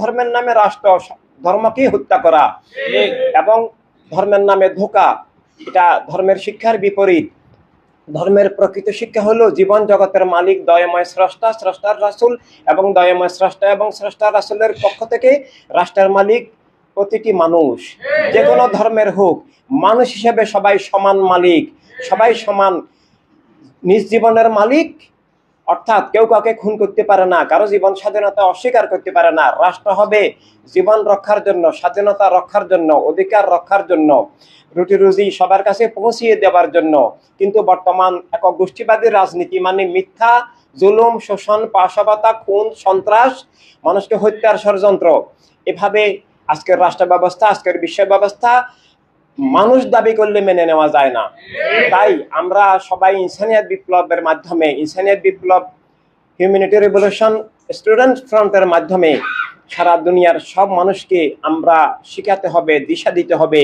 ধর্মের নামে রাষ্ট্র ধর্মকে হত্যা করা এবং ধর্মের নামে ধোকা, এটা ধর্মের শিক্ষার বিপরীত। ধর্মের প্রকৃত শিক্ষা হলো জীবন জগতের মালিক, দয়াময় স্রষ্টা, স্রষ্টার রাসুল এবং দয়াময় স্রষ্টা এবং স্রষ্টার রাসুলের পক্ষ থেকে রাষ্ট্রের মালিক প্রতিটি মানুষ। যে কোনো ধর্মের হোক, মানুষ হিসেবে সবাই সমান মালিক, সবাই সমান। নিজ জীবনের মালিক অর্থাৎ কেউ কাউকে খুন করতে পারে না, কারও জীবন স্বাধীনতা অস্বীকার করতে পারে না। রাষ্ট্র হবে জীবন রক্ষার জন্য, স্বাধীনতা রক্ষার জন্য, অধিকার রক্ষার জন্য, রুটি রুজি সবার কাছে পৌঁছিয়ে দেওয়ার জন্য। কিন্তু বর্তমান এক গোষ্ঠীবাদী রাজনীতি মানে মিথ্যা, জুলুম, শোষণ পাশবতা খুন, সন্ত্রাস, মানুষকে হত্যার ষড়যন্ত্র। এভাবে আজকের রাষ্ট্র ব্যবস্থা আজকের বিশ্ব ব্যবস্থা মানুষ দাবি করলে মেনে নেওয়া যায় না। তাই আমরা সবাই ইনসানিয়াত বিপ্লবের মাধ্যমে, ইনসানিয়াত বিপ্লব হিউম্যানিটি রেভলিউশন স্টুডেন্ট ফ্রন্টের মাধ্যমে সারা দুনিয়ার সব মানুষকে আমরা শিখাতে হবে, দিশা দিতে হবে।